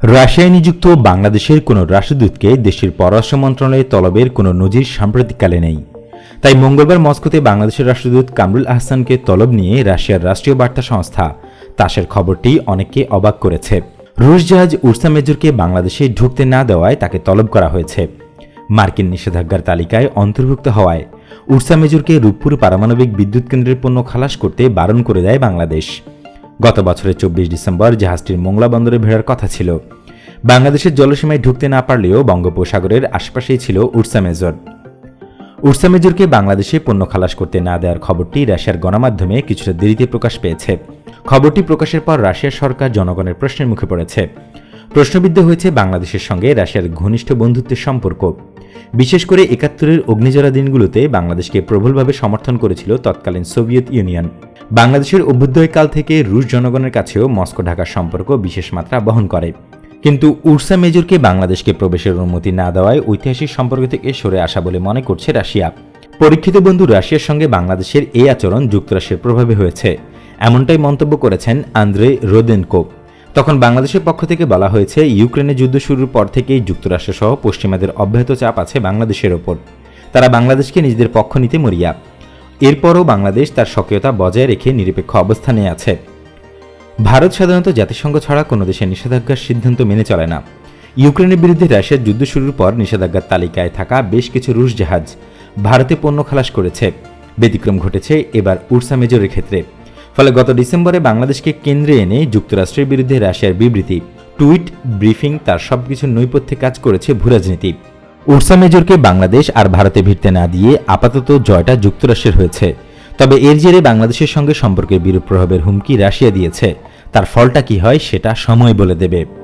রাশিয়ায় নিযুক্ত বাংলাদেশের কোনো রাষ্ট্রদূতকে দেশের পররাষ্ট্র মন্ত্রণালয়ে তলবের কোনো নজির সাম্প্রতিককালে নেই। তাই মঙ্গলবার মস্কোতে বাংলাদেশের রাষ্ট্রদূত কামরুল আহসানকে তলব নিয়ে রাশিয়ার রাষ্ট্রীয় বার্তা সংস্থা তাসের খবরটি অনেককে অবাক করেছে। রুশ জাহাজ উর্সা মেজরকে বাংলাদেশে ঢুকতে না দেওয়ায় তাকে তলব করা হয়েছে। মার্কিন নিষেধাজ্ঞার তালিকায় অন্তর্ভুক্ত হওয়ায় উর্সা মেজরকে রূপপুর পারমাণবিক বিদ্যুৎ কেন্দ্রের পণ্য খালাস করতে বারণ করে দেয় বাংলাদেশ। গত বছরের চব্বিশ ডিসেম্বর জাহাজটির মোংলা বন্দরে ভেড়ার কথা ছিল। বাংলাদেশের জলসীমায় ঢুকতে না পারলেও বঙ্গোপসাগরের আশপাশেই ছিল উর্সা মেজর। উর্সা মেজরকে বাংলাদেশে পণ্য খালাস করতে না দেওয়ার খবরটি রাশিয়ার গণমাধ্যমে কিছুটা দেরিতে প্রকাশ পেয়েছে। খবরটি প্রকাশের পর রাশিয়ার সরকার জনগণের প্রশ্নের মুখে পড়েছে। প্রশ্নবিদ্ধ হয়েছে বাংলাদেশের সঙ্গে রাশিয়ার ঘনিষ্ঠ বন্ধুত্বের সম্পর্ক। বিশেষ করে একাত্তরের অগ্নিজরা দিনগুলোতে বাংলাদেশকে প্রবলভাবে সমর্থন করেছিল তৎকালীন সোভিয়েত ইউনিয়ন। বাংলাদেশের অভ্যুদয়কাল থেকে রুশ জনগণের কাছেও মস্কো ঢাকার সম্পর্ক বিশেষ মাত্রা বহন করে। কিন্তু উর্সা মেজরকে বাংলাদেশকে প্রবেশের অনুমতি না দেওয়ায় ঐতিহাসিক সম্পর্ক থেকে সরে আসা বলে মনে করছে রাশিয়া। পরীক্ষিত বন্ধু রাশিয়ার সঙ্গে বাংলাদেশের এই আচরণ যুক্তরাষ্ট্রের প্রভাবে হয়েছে, এমনটাই মন্তব্য করেছেন আন্দ্রে রোদেনকো। তখন বাংলাদেশের পক্ষ থেকে বলা হয়েছে ইউক্রেনে যুদ্ধ শুরুর পর থেকেই যুক্তরাষ্ট্র সহ পশ্চিমাদের অব্যাহত চাপ আছে বাংলাদেশের ওপর। তারা বাংলাদেশকে নিজেদের পক্ষ নিতে মরিয়া। এরপরও বাংলাদেশ তার সক্রিয়তা বজায় রেখে নিরপেক্ষ অবস্থানে আছে। ভারত সাধারণত জাতিসংঘ ছাড়া কোনো দেশের নিষেধাজ্ঞার সিদ্ধান্ত মেনে চলে না। ইউক্রেনের বিরুদ্ধে রাশিয়ার যুদ্ধ শুরুর পর নিষেধাজ্ঞার তালিকায় থাকা বেশ কিছু রুশ জাহাজ ভারতে পণ্য খালাস করেছে। ব্যতিক্রম ঘটেছে এবার উর্সা মেজরের ক্ষেত্রে। ফলে গত ডিসেম্বরে বাংলাদেশকে কেন্দ্রে এনে যুক্তরাষ্ট্রের বিরুদ্ধে রাশিয়ার বিবৃতি, টুইট, ব্রিফিং তার সবকিছু নৈপথ্যে কাজ করেছে ভূরাজনীতি। উর্সা মেজরকে বাংলাদেশ আর ভারতে ভিড়তে না দিয়ে আপাতত জয়টা যুক্তরাষ্ট্রের হয়েছে। তবে এর জেরে বাংলাদেশের সঙ্গে সম্পর্কের বিরূপ প্রভাবের হুমকি রাশিয়া দিয়েছে। তার ফলটা কি হয় সেটা সময় বলে দেবে।